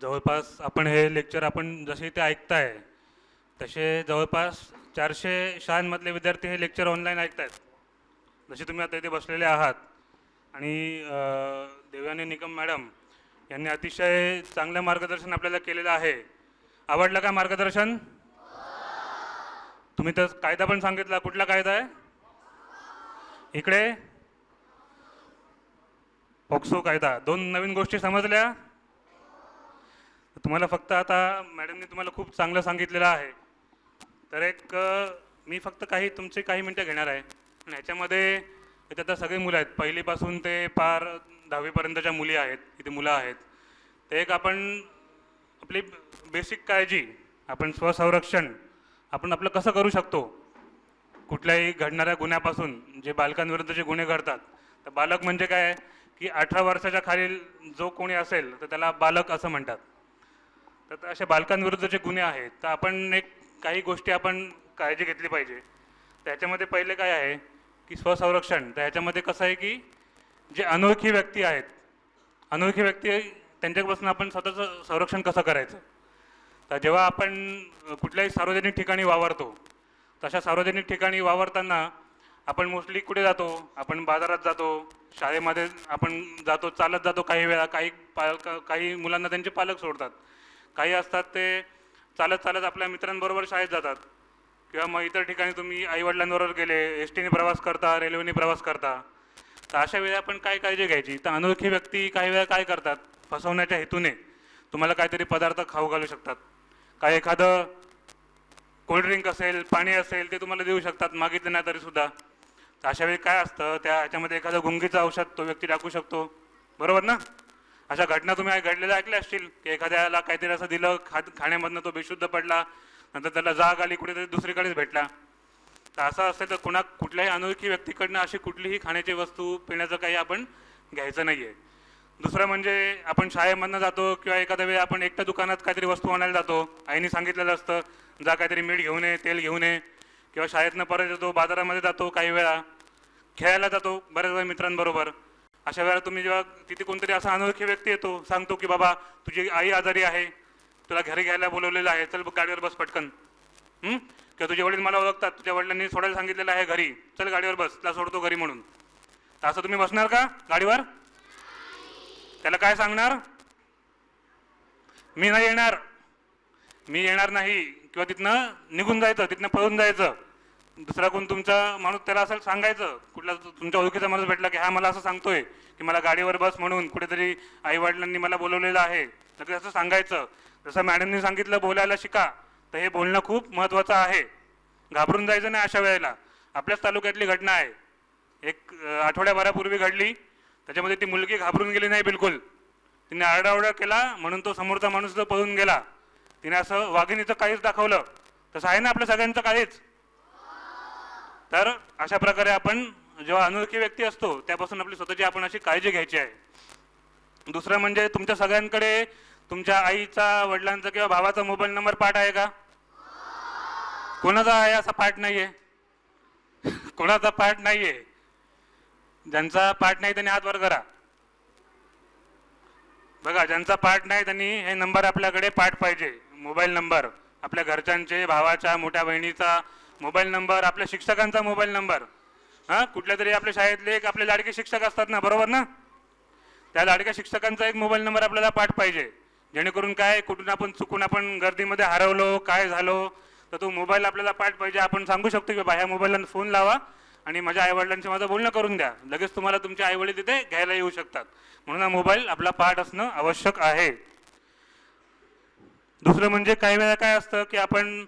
जवळपास आपण हे लेक्चर आपण जसे ते ऐकताय तसे जवळपास चारशे शाळांमधले विद्यार्थी हे लेक्चर ऑनलाईन ऐकतायत. जसे तुम्ही आता इथे बसलेले आहात आणि देवयानी निकम मॅडम यांनी अतिशय चांगलं मार्गदर्शन आपल्याला केलेलं आहे. आवडलं का मार्गदर्शन? तुम्ही तर कायदा पण सांगितला. कुठला कायदा आहे? इकडे. पॉक्सो कायदा. दोन नवीन गोष्टी समजल्या. तुम्हाला फक्त आता मॅडमने तुम्हाला खूप चांगलं सांगितलेलं आहे. तर एक मी फक्त काही तुमचे काही मिनटं घेणार आहे. आणि ह्याच्यामध्ये इथे आता सगळे मुलं आहेत. पहिलीपासून ते पार दहावीपर्यंतच्या मुली आहेत. इथे मुलं आहेत. ते एक आपण आपली बेसिक काळजी आपण स्वसंरक्षण आपण आपलं कसं करू शकतो? कुठल्याही घडणाऱ्या गुन्ह्यापासून जे बालकांविरुद्धचे गुन्हे घडतात. तर बालक म्हणजे काय? आहे की अठरा वर्षाच्या खालील जो कोणी असेल तर त्याला बालक असं म्हणतात. तर अशा बालकांविरुद्धचे गुन्हे आहेत तर आपण एक काही गोष्टी आपण काळजी घेतली पाहिजे. त्याच्यामध्ये पहिले काय आहे की स्वसंरक्षण. तर ह्याच्यामध्ये कसं आहे की जे अनोळखी व्यक्ती आहेत अनोळखी व्यक्ती त्यांच्यापासून आपण स्वतःचं संरक्षण कसं करायचं? तर जेव्हा आपण कुठल्याही सार्वजनिक ठिकाणी वावरतो तशा सार्वजनिक ठिकाणी वावरताना आपण मोस्टली कुठे जातो? आपण बाजारात जातो शाळेमध्ये आपण जातो चालत जातो काही वेळा काही पालक काही मुलांना त्यांचे पालक सोडतात. काही असतात ते चालत चालत आपल्या मित्रांबरोबर शाळेत जातात. किंवा मग इतर ठिकाणी तुम्ही आईवडिलांबरोबर गेले एस टीने प्रवास करता रेल्वेने प्रवास करता. तर अशा वेळी आपण काय काळजी घ्यायची? तर अनोळखी व्यक्ती काही वेळा काय करतात? फसवण्याच्या हेतूने तुम्हाला काहीतरी पदार्थ खाऊ घालू शकतात. काय एखादं कोल्ड्रिंक असेल पाणी असेल ते तुम्हाला देऊ शकतात. मागितलं नाही तरीसुद्धा तर अशा वेळी काय असतं? त्या ह्याच्यामध्ये एखादं गुंगीचं औषध तो व्यक्ती टाकू शकतो. बरोबर ना? अशा घटना तुम्ही घडलेल्या ऐकल्या असतील? की एखाद्याला काहीतरी असं दिलं खा खाण्यामधनं तो बेशुद्ध पडला नंतर त्याला जाग आली कुठेतरी दुसरीकडेच भेटला. तर असं असेल तर कुणा कुठल्याही अनोळखी व्यक्तीकडनं अशी कुठलीही खाण्याची वस्तू पिण्याचं काही आपण घ्यायचं नाही आहे दुसरं म्हणजे आपण शाळेमधनं जातो किंवा एखाद्या वेळी आपण एकट्या दुकानात काहीतरी वस्तू आणायला जातो. आईने सांगितलेलं असतं जा काहीतरी मीठ घेऊन ये तेल घेऊन ये. किंवा शाळेतनं परत येतो बाजारामध्ये जातो काही वेळा. खेळायला जातो बऱ्याच वेळा मित्रांबरोबर. अशा वेळेला तुम्ही जेव्हा तिथे कोणतरी असा अनोळखी व्यक्ती येतो सांगतो की बाबा तुझी आई आजारी आहे तुला घरी घ्यायला बोलवलेलं आहे चल गाडीवर बस पटकन. किंवा तुझे वडील मला ओळखतात तुझ्या वडिलांनी सोडायला सांगितलेलं आहे घरी चल गाडीवर बस तुला सोडतो घरी म्हणून. तर असं तुम्ही बसणार का गाडीवर? त्याला काय सांगणार? मी नाही येणार मी येणार नाही. किंवा तिथनं निघून जायचं तिथनं पळून जायचं. दुसरा कोण तुमचा माणूस त्याला असं सांगायचं कुठला तुमच्या ओळखीचा माणूस भेटला की हा मला असं सांगतोय की मला गाडीवर बस म्हणून कुठेतरी आई वडिलांनी मला बोलवलेलं आहे लगेच असं सांगायचं. जसं मॅडमनी सांगितलं बोलायला शिका तर हे बोलणं खूप महत्त्वाचं आहे. घाबरून जायचं नाही अशा वेळेला. आपल्याच तालुक्यातली घटना आहे. एक आठवड्याभरापूर्वी घडली. त्याच्यामध्ये ती मुलगी घाबरून गेली नाही बिलकुल. तिने आरडाओरडा केला म्हणून तो समोरचा माणूस पळून गेला. तिने असं वाघिणीचं काहीच दाखवलं. तसं आहे ना आपल्या सगळ्यांचं काळीच तर अशा प्रकारे आपण जेव्हा अनोळखी व्यक्ती असतो त्यापासून आपली स्वतःची आपण अशी काळजी घ्यायची आहे. दुसरं म्हणजे तुमच्या सगळ्यांकडे तुमच्या आईचा वडिलांचा किंवा भावाचा मोबाईल नंबर पाठ आहे का? कोणाचा आहे असा पाठ नाही आहे कोणाचा पाठ नाहीये? ज्यांचा पाठ नाही त्यांनी हात वर करा. बघा ज्यांचा पाठ नाही त्यांनी हे नंबर आपल्याकडे पाठ पाहिजे. मोबाईल नंबर आपल्या घरच्यांचे भावाच्या मोठ्या बहिणीचा मोबाईल नंबर आपल्या शिक्षकांचा मोबाईल नंबर. हां कुठल्या तरी आपल्या शाळेतले एक आपले लाडके शिक्षक असतात ना बरोबर ना? त्या लाडक्या शिक्षकांचा एक मोबाईल नंबर आपल्याला पाठ पाहिजे. जेणेकरून काय कुठून आपण चुकून आपण गर्दीमध्ये हरवलो काय झालो तर तो मोबाईल आपल्याला पाठ पाहिजे. आपण सांगू शकतो की बाबा ह्या मोबाईलला फोन लावा आणि माझ्या आईवडिलांशी माझं बोलणं करून द्या. लगेच तुम्हाला तुमचे आईवडील तिथे घ्यायला येऊ शकतात. म्हणून हा मोबाईल आपला पाठ असणं आवश्यक आहे. दुसरं म्हणजे काही वेळा काय असतं की आपण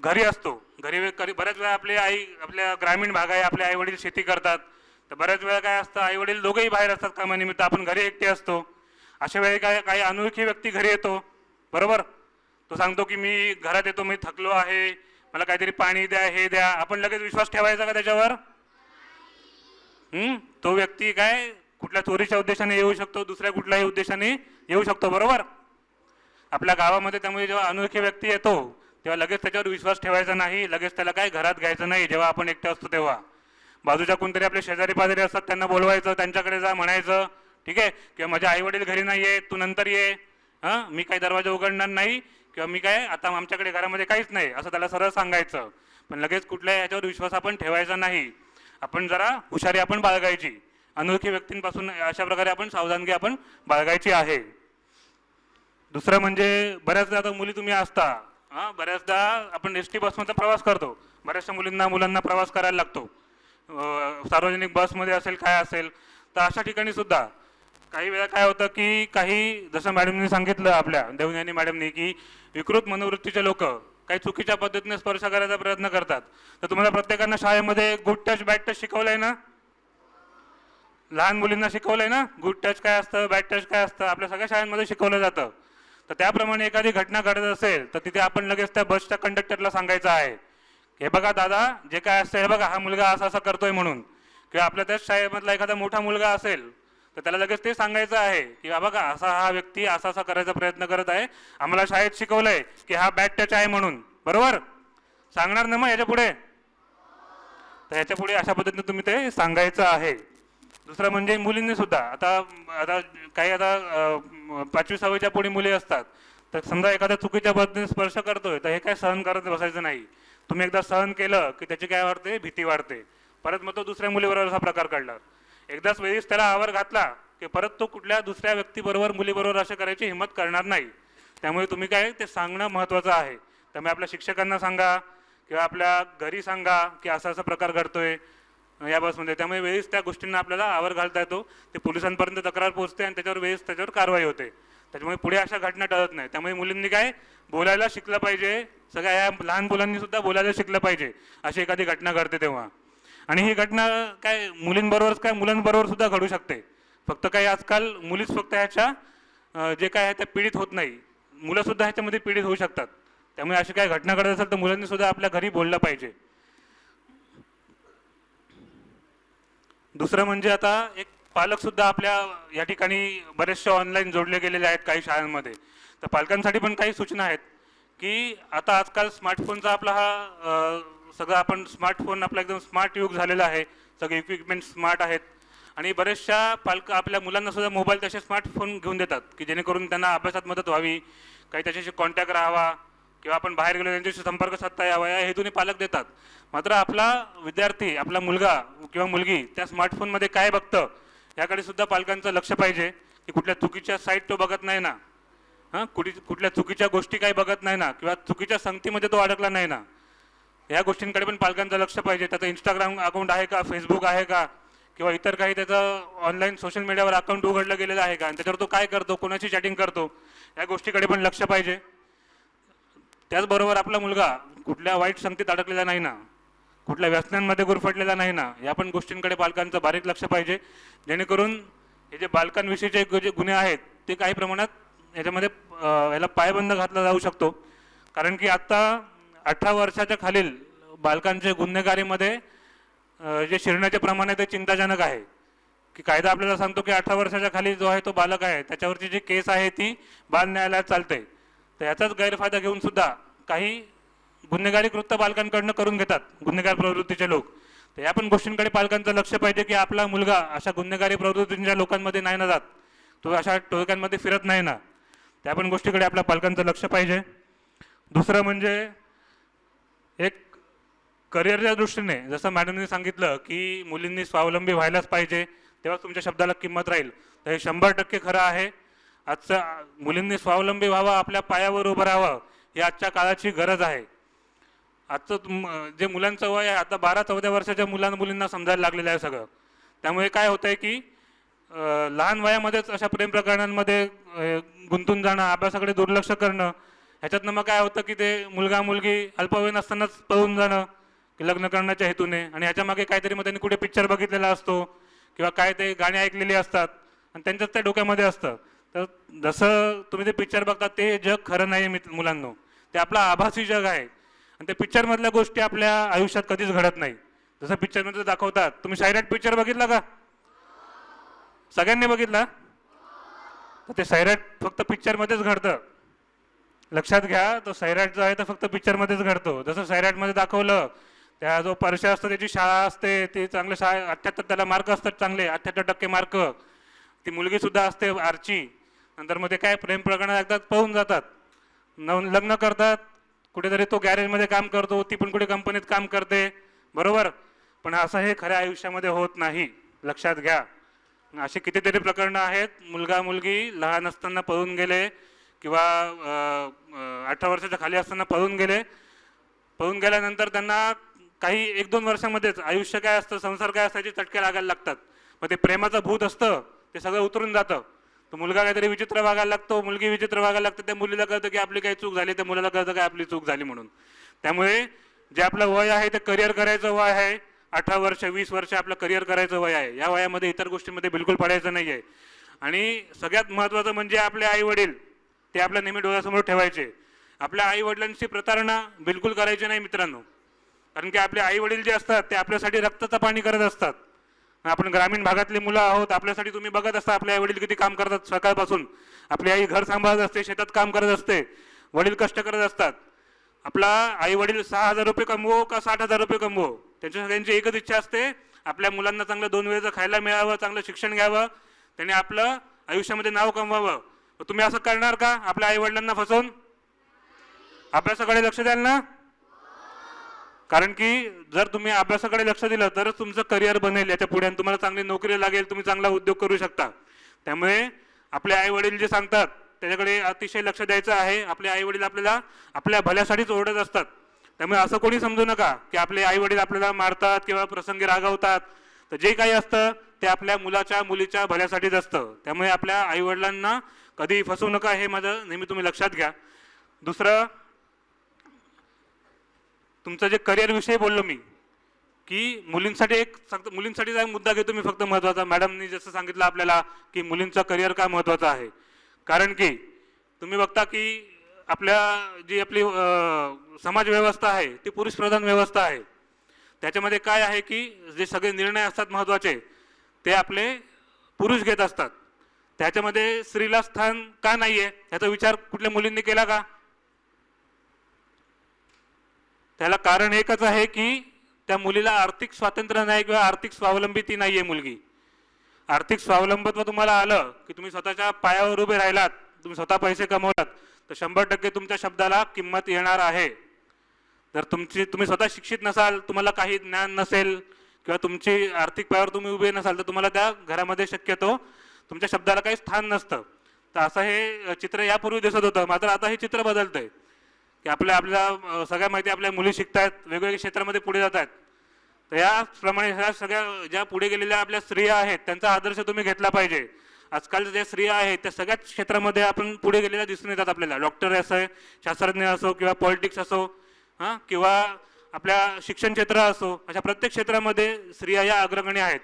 घरी असतो. घरी वे- बऱ्याच वेळा आपली आई आपल्या ग्रामीण भाग आहे आपले आईवडील शेती करतात. तर बऱ्याच वेळा काय असतं आईवडील दोघेही दोघंही बाहेर असतात कामानिमित्त आपण घरी एकटे असतो. अशा वेळी काय काही अनोळखी व्यक्ती घरी येतो. बरोबर? तो सांगतो की मी घरात येतो मी थकलो आहे मला काहीतरी पाणी द्या हे द्या. आपण लगेच विश्वास ठेवायचा का त्याच्यावर? तो व्यक्ती काय कुठल्या चोरीच्या उद्देशाने येऊ शकतो दुसऱ्या कुठल्याही उद्देशाने येऊ शकतो. बरोबर? आपल्या गावामध्ये त्यामुळे जेव्हा अनोळखी व्यक्ती येतो तेव्हा लगेच त्याच्यावर विश्वास ठेवायचा नाही लगेच त्याला काय घरात घ्यायचं नाही जेव्हा आपण एकटे असतो तेव्हा. बाजूच्या कोणतरी आपले शेजारी पाजारी असतात त्यांना बोलवायचं त्यांच्याकडे जा म्हणायचं ठीक आहे? किंवा माझे आई वडील घरी नाही आहे तू नंतर ये. हां? मी काही दरवाजा उघडणार नाही किंवा मी काय आता आमच्याकडे घरामध्ये काहीच नाही असं त्याला सरळ सांगायचं. पण लगेच कुठल्या याच्यावर विश्वास आपण ठेवायचा नाही. आपण जरा हुशारी आपण बाळगायची. अनोळखी व्यक्तींपासून अशा प्रकारे आपण सावधानगी आपण बाळगायची आहे. दुसरं म्हणजे बऱ्याचदा आता मुली तुम्ही असता हां बऱ्याचदा आपण एस टी बसमधला प्रवास करतो. बऱ्याचशा मुलींना मुलांना प्रवास करायला लागतो. सार्वजनिक बसमध्ये असेल काय असेल तर अशा ठिकाणी सुद्धा काही वेळा काय होतं की काही जसं मॅडमनी सांगितलं आपल्या देवयानी मॅडमनी की विकृत मनोवृत्तीचे लोक काही चुकीच्या पद्धतीने स्पर्श करायचा प्रयत्न करतात. तर तुम्हाला प्रत्येकानं शाळेमध्ये गुड टच बॅड टच शिकवलंय ना? लहान मुलींना शिकवलंय ना? गुड टच काय असतं बॅड टच काय असतं? आपल्या सगळ्या शाळांमध्ये शिकवलं जातं. तर त्याप्रमाणे एखादी घटना घडत असेल तर तिथे आपण लगेच त्या बसच्या कंडक्टरला सांगायचं आहे हे बघा दादा जे काय असतं हे बघा हा मुलगा असा असा करतोय म्हणून. किंवा आपल्या त्याच शाळेमधला एखादा मोठा मुलगा असेल तर त्याला लगेच ते सांगायचं आहे की बाबा बघा असा हा व्यक्ती असा असा करायचा प्रयत्न करत आहे. आम्हाला शाळेत शिकवलंय की हा बॅड टच आहे म्हणून. बरोबर? सांगणार ना मग याच्यापुढे? तर याच्यापुढे अशा पद्धतीने तुम्ही ते सांगायचं आहे. दुसरं म्हणजे मुलींनी सुद्धा. आता आता काही आता पाचवी सहावीच्या पुढे मुली असतात. तर समजा एखाद्या चुकीच्या पद्धतीने स्पर्श करतोय तर हे काय सहन करत बसायचं नाही. तुम्ही एकदा सहन केलं की त्याची काय वाढते? भीती वाढते. परत मग तो दुसऱ्या मुलीबरोबर असा प्रकार काढला एकदाच वेळीच त्याला आवर घातला की परत तो कुठल्या दुसऱ्या व्यक्तीबरोबर मुलीबरोबर असं करायची हिंमत करणार नाही. त्यामुळे तुम्ही काय ते सांगणं महत्त्वाचं आहे. त्यामुळे आपल्या शिक्षकांना सांगा किंवा आपल्या घरी सांगा की असा असा प्रकार घडतोय. या बसमध्ये. त्यामुळे वेळीच त्या गोष्टींना आपल्याला आवर घालता येतो. ते पोलिसांपर्यंत तक्रार पोहोचते आणि त्याच्यावर वेळीच त्याच्यावर कारवाई होते. त्याच्यामुळे पुढे अशा घटना टळत नाही त्यामुळे मुलींनी काय बोलायला शिकलं पाहिजे. सगळ्या या लहान मुलांनी सुद्धा बोलायला शिकलं पाहिजे. अशी एखादी घटना घडते तेव्हा. आणि ही घटना काय मुलींबरोबरच काय मुलांबरोबर सुद्धा घडू शकते. फक्त काही आजकाल मुलीच फक्त ह्याच्या जे काय आहे त्या पीडित होत नाही. मुलंसुद्धा ह्याच्यामध्ये पीडित होऊ शकतात. त्यामुळे अशी काय घटना घडत असेल तर मुलांनी सुद्धा आपल्या घरी बोललं पाहिजे. दुसरं म्हणजे आता एक पालकसुद्धा आपल्या या ठिकाणी बरेचसे ऑनलाईन जोडले गेलेले आहेत काही शाळांमध्ये. तर पालकांसाठी पण काही सूचना आहेत की आता आजकाल स्मार्टफोनचा आपला हा सगळा सगळं आपण स्मार्टफोन आपला एकदम स्मार्ट युग झालेला आहे. सगळे इक्विपमेंट स्मार्ट आहेत. आणि बरेचशा पालक आपल्या मुलांना सुद्धा मोबाईल तसे स्मार्टफोन घेऊन देतात की जेणेकरून त्यांना अभ्यासात मदत व्हावी काही त्याच्याशी कॉन्टॅक्ट राहावा. किंवा आपण बाहेर गेलो त्यांच्याशी संपर्क साधता यावा या हेतूने पालक देतात. मात्र आपला विद्यार्थी आपला मुलगा किंवा मुलगी त्या स्मार्टफोनमध्ये काय बघतं याकडे सुद्धा पालकांचं लक्ष पाहिजे की कुठल्या चुकीच्या साईट तो बघत नाही ना. हां? कुठे कुठल्या चुकीच्या गोष्टी काही बघत नाही ना किंवा चुकीच्या संगतीमध्ये तो अडकला नाही ना. या गोष्टींकडे पण पालकांचं लक्ष पाहिजे. त्याचं इंस्टाग्राम अकाउंट आहे का फेसबुक आहे का किंवा इतर काही त्याचं ऑनलाईन सोशल मीडियावर अकाउंट उघडलं गेलेलं आहे का आणि त्याच्यावर तो काय करतो कोणाची चॅटिंग करतो या गोष्टीकडे पण लक्ष पाहिजे. त्याचबरोबर आपला मुलगा कुठल्या वाईट संगतीत अडकलेला नाही ना कुठल्या व्यसनांमध्ये गुरफटलेला नाही ना या पण गोष्टींकडे बालकांचं बारीक लक्ष पाहिजे. जेणेकरून हे जे बालकांविषयीचे जे गुन्हे आहेत ते काही प्रमाणात याच्यामध्ये याला पायबंद घातला जाऊ शकतो. कारण की आत्ता अठरा वर्षाच्या खालील बालकांचे गुन्हेगारीमध्ये जे शिरण्याचे प्रमाण आहे ते चिंताजनक आहे. की कायदा आपल्याला सांगतो की अठरा वर्षाच्या खाली जो आहे तो बालक आहे त्याच्यावरची जी केस आहे ती बाल न्यायालयात चालते. तर याचाच गैरफायदा घेऊन सुद्धा काही गुन्हेगारी कृत्य पालकांकडनं करून घेतात गुन्हेगार प्रवृत्तीचे लोक. तर या पण गोष्टींकडे पालकांचं लक्ष पाहिजे की आपला मुलगा अशा गुन्हेगारी प्रवृत्तींच्या लोकांमध्ये नाही ना जात. तो अशा टोळक्यांमध्ये फिरत नाही ना. त्या पण गोष्टीकडे आपल्या पालकांचं लक्ष पाहिजे. दुसरं म्हणजे एक करिअरच्या दृष्टीने जसं मॅडमने सांगितलं की मुलींनी स्वावलंबी व्हायलाच पाहिजे तेव्हा तुमच्या शब्दाला किंमत राहील. तर हे शंभर टक्के खरं आहे. आजचं मुलींनी स्वावलंबी व्हावं आपल्या पायावर उभं राहावं ही आजच्या काळाची गरज आहे. आजचं जे मुलांचं वय आहे आता बारा चौदा वर्षाच्या मुलां मुलींना समजायला लागलेलं आहे सगळं. त्यामुळे काय होतं आहे की लहान वयामध्येच अशा प्रेम प्रकरणांमध्ये गुंतून जाणं अभ्यासाकडे दुर्लक्ष करणं ह्याच्यातनं मग काय होतं की ते मुलगा मुलगी अल्पवयीन असतानाच पळून जाणं की लग्न करण्याच्या हेतूने. आणि ह्याच्यामागे काहीतरी मग त्यांनी कुठे पिक्चर बघितलेला असतो किंवा काय ते गाणी ऐकलेली असतात आणि त्यांच्याच त्या डोक्यामध्ये असतं. तर जसं तुम्ही ते पिक्चर बघता ते जग खरं नाही मित मुलांनो. ते आपलं आभासी जग आहे. आणि त्या पिक्चरमधल्या गोष्टी आपल्या आयुष्यात कधीच घडत नाही. जसं पिक्चरमध्ये दाखवतात. तुम्ही सायराट पिक्चर बघितला का? सगळ्यांनी बघितला? तर ते सैराट फक्त पिक्चरमध्येच घडतं. लक्षात घ्या तो सैराट जो आहे तो फक्त पिक्चरमध्येच घडतो. जसं सैराटमध्ये दाखवलं त्या जो परशा असतो त्याची शाळा असते ती चांगले शाळा अठ्ठ्याहत्तर त्याला मार्क असतात चांगले अठ्ठ्याहत्तर टक्के मार्क ती मुलगीसुद्धा असते आरची. नंतर मग ते काय प्रेम प्रकरणं लागतात पळून जातात. नव लग्न करतात कुठेतरी तो गॅरेजमध्ये काम करतो ती पण कुठे कंपनीत काम करते. बरोबर? पण असं हे खऱ्या आयुष्यामध्ये होत नाही. लक्षात घ्या. असे कितीतरी प्रकरणं आहेत. मुलगा मुलगी लहान असताना पळून गेले किंवा अठरा वर्षाच्या खाली असताना पळून गेले. पळून गेल्यानंतर त्यांना काही एक दोन वर्षामध्येच आयुष्य काय असतं संसार काय असतं याचे चटके लागायला लागतात. मग ते प्रेमाचं भूत असतं. ते सगळं उतरून जातं. तो मुलगा काहीतरी विचित्र वागायला लागतो मुलगी विचित्र वागायला लागते त्या मुलीला कळतं की आपली काही चूक झाली त्या मुलाला कळतं की आपली चूक झाली म्हणून. त्यामुळे जे आपलं वय आहे ते करिअर करायचं वय आहे. अठरा वर्ष वीस वर्ष आपलं करिअर करायचं वय आहे. या वयामध्ये इतर गोष्टींमध्ये बिलकुल पडायचं नाही आहे आणि सगळ्यात महत्त्वाचं म्हणजे आपले आई वडील ते आपल्या नेहमी डोळ्यासमोर ठेवायचे. आपल्या आई वडिलांची प्रतारणा बिलकुल करायची नाही मित्रांनो. कारण की आपले आई वडील जे असतात ते आपल्यासाठी रक्ताचं पाणी करत असतात. आपण ग्रामीण भागातली मुलं आहोत आपल्यासाठी तुम्ही बघत असता आपले आई वडील किती काम करतात सकाळपासून. आपली आई घर सांभाळत असते शेतात काम करत असते वडील कष्ट करत असतात. आपला आई वडील सहा हजार रुपये कमवो का साठ हजार रुपये कमवो? त्यांच्या सगळ्यांची एकच इच्छा असते आपल्या मुलांना चांगलं दोन वेळेचं खायला मिळावं चांगलं शिक्षण घ्यावं त्याने आपलं आयुष्यामध्ये नाव कमवावं. तुम्ही असं करणार का आपल्या आई वडिलांना फसवून? अभ्यासाकडे लक्ष द्याल ना? कारण की जर तुम्ही अभ्यासाकडे लक्ष दिलं तरच तुमचं करिअर बनेल. याच्यापुढे आणि तुम्हाला चांगली नोकरी लागेल तुम्ही चांगला उद्योग करू शकता. त्यामुळे आपले आई वडील जे सांगतात त्याच्याकडे अतिशय लक्ष द्यायचं आहे. आपले आई वडील आपल्याला आपल्या भल्यासाठीच ओरडत असतात. त्यामुळे असं कोणी समजू नका की आपले आई वडील आपल्याला मारतात किंवा प्रसंगी रागवतात. तर जे काही असतं ते आपल्या मुलाच्या मुलीच्या भल्यासाठीच असतं. त्यामुळे आपल्या आईवडिलांना कधी फसवू नका हे माझं नेहमी तुम्ही लक्षात घ्या. दुसरं तुमचं जे करिअरविषयी बोललो मी की मुलींसाठी एक फक्त मुलींसाठी एक मुद्दा घेतो मी फक्त महत्त्वाचा. मॅडमनी जसं सांगितलं आपल्याला की मुलींचं करिअर का महत्त्वाचं आहे? कारण की तुम्ही बघता की आपल्या जी आपली समाजव्यवस्था समाज व्यवस्था आहे ती पुरुष प्रधान व्यवस्था आहे. त्याच्यामध्ये काय आहे की जे सगळे निर्णय असतात महत्त्वाचे ते आपले पुरुष घेत असतात. त्याच्यामध्ये स्त्रीला स्थान का नाही आहे याचा विचार कुठल्या मुलींनी केला का? त्याला कारण एकच आहे की त्या मुलीला आर्थिक स्वातंत्र्य नाही किंवा आर्थिक स्वावलंबी ती नाही आहे मुलगी. आर्थिक स्वावलंबत्व तुम्हाला आलं की तुम्ही स्वतःच्या पायावर उभे राहिलात तुम्ही स्वतः पैसे कमवलात तर शंभर टक्के तुमच्या शब्दाला किंमत येणार आहे. जर तुमची तुम्ही स्वतः शिक्षित नसाल तुम्हाला काही ज्ञान नसेल किंवा तुमची आर्थिक पायावर तुम्ही उभे नसाल तर तुम्हाला त्या घरामध्ये शक्यतो तुमच्या शब्दाला काही स्थान नसतं. तर असं हे चित्र यापूर्वी दिसत होतं मात्र आता हे चित्र बदलतंय. की आपल्या आपल्या सगळ्या माहिती आपल्या मुली शिकतात वेगवेगळ्या क्षेत्रामध्ये पुढे जात आहेत तर याप्रमाणे ह्या सगळ्या ज्या पुढे गेलेल्या आपल्या स्त्रिया आहेत त्यांचा आदर्श तुम्ही घेतला पाहिजे. आजकालच्या ज्या स्त्रिया आहेत त्या सगळ्याच क्षेत्रामध्ये आपण पुढे गेलेल्या दिसून येतात आपल्याला. डॉक्टर असो शास्त्रज्ञ असो किंवा पॉलिटिक्स असो हां किंवा आपल्या शिक्षण क्षेत्र असो अशा प्रत्येक क्षेत्रामध्ये स्त्रिया या अग्रगणी आहेत.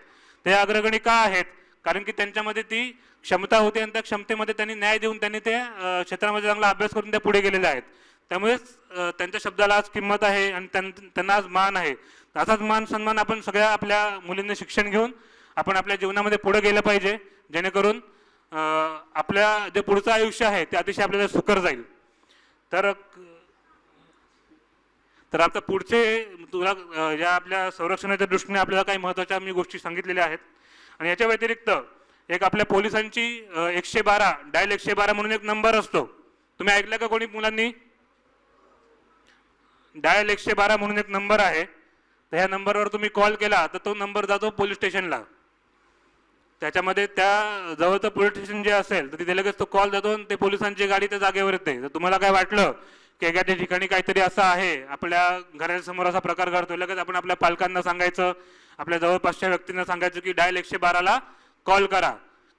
त्या अग्रगणी का आहेत? कारण की त्यांच्यामध्ये ती क्षमता होती आणि त्या क्षमतेमध्ये त्यांनी न्याय देऊन त्यांनी ते क्षेत्रामध्ये चांगला अभ्यास करून त्या पुढे गेलेल्या आहेत. त्यामुळेच त्यांच्या शब्दाला आज किंमत आहे आणि त्यां- त्यांना आज मान आहे. असाच मान सन्मान आपण सगळ्या आपल्या मुलींना शिक्षण घेऊन आपण आपल्या जीवनामध्ये पुढे गेलं पाहिजे. जेणेकरून आपल्या जे पुढचं आयुष्य आहे ते अतिशय आपल्याला सुकर जाईल. तर तर आता पुढचे तुला या आपल्या संरक्षणाच्या दृष्टीने आपल्याला काही महत्त्वाच्या मी गोष्टी सांगितलेल्या आहेत. आणि याच्या व्यतिरिक्त एक आपल्या पोलिसांची एकशे बारा डायल एकशे बारा म्हणून एक नंबर असतो. तुम्ही ऐकलं का कोणी मुलांनी? डायल एकशे बारा म्हणून एक नंबर आहे. तर ह्या नंबरवर तुम्ही कॉल केला तर तो नंबर जातो पोलीस स्टेशनला त्याच्यामध्ये त्या जवळचं पोलीस स्टेशन जे असेल तर तिथे लगेच तो कॉल जातो आणि ते पोलिसांची गाडी त्या जागेवर येते तर तुम्हाला काय वाटलं? की एखाद्या ठिकाणी काहीतरी असं आहे. आपल्या घरासमोर असा प्रकार घडतो लगेच आपण आपल्या पालकांना सांगायचं आपल्या जवळपासच्या व्यक्तींना सांगायचं की डायल एकशे बाराला कॉल करा.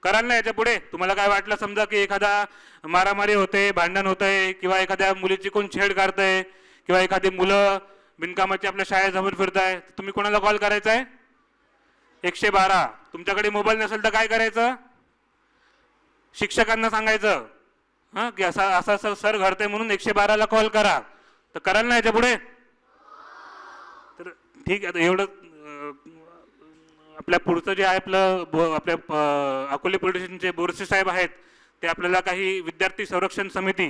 कराल ना याच्यापुढे? तुम्हाला काय वाटलं? समजा की एखादा मारामारी होते भांडण होतंय किंवा एखाद्या मुलीची कोण छेड काढतंय किंवा एखादी मुलं बिनकामाची आपल्या शाळेसमोर फिरत तर तुम्ही कोणाला कॉल करायचा आहे एकशे बारा. तुमच्याकडे मोबाईल नसेल तर काय करायचं? शिक्षकांना सांगायचं हां की असा असं असं सर घडतंय म्हणून एकशे बाराला कॉल करा. तर कराल ना याच्यापुढे? तर ठीक आहे एवढं आपल्या पुढचं जे आहे आपलं आपल्या अकोले पोलीस स्टेशनचे बोरसे साहेब आहेत ते आपल्याला काही विद्यार्थी संरक्षण समिती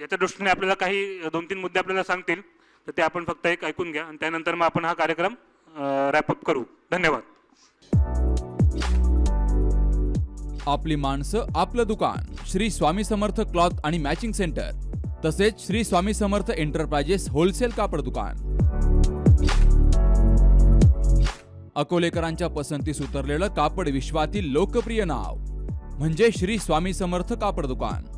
याच्या दृष्टीने आपल्याला काही दोन तीन मुद्दे आपल्याला सांगतील. तर ते आपण फक्त एक ऐकून घ्या. आणि त्यानंतर मग आपण हा कार्यक्रम रॅपअप करू. धन्यवाद. आपली माणसं आपलं दुकान. श्री स्वामी समर्थ क्लॉथ आणि मॅचिंग सेंटर. तसेच श्री स्वामी समर्थ एंटरप्राइजेस होलसेल कापड दुकान. अकोलेकरांच्या पसंतीस उतरलेलं कापड विश्वातील लोकप्रिय नाव. म्हणजे श्री स्वामी समर्थ कापड दुकान.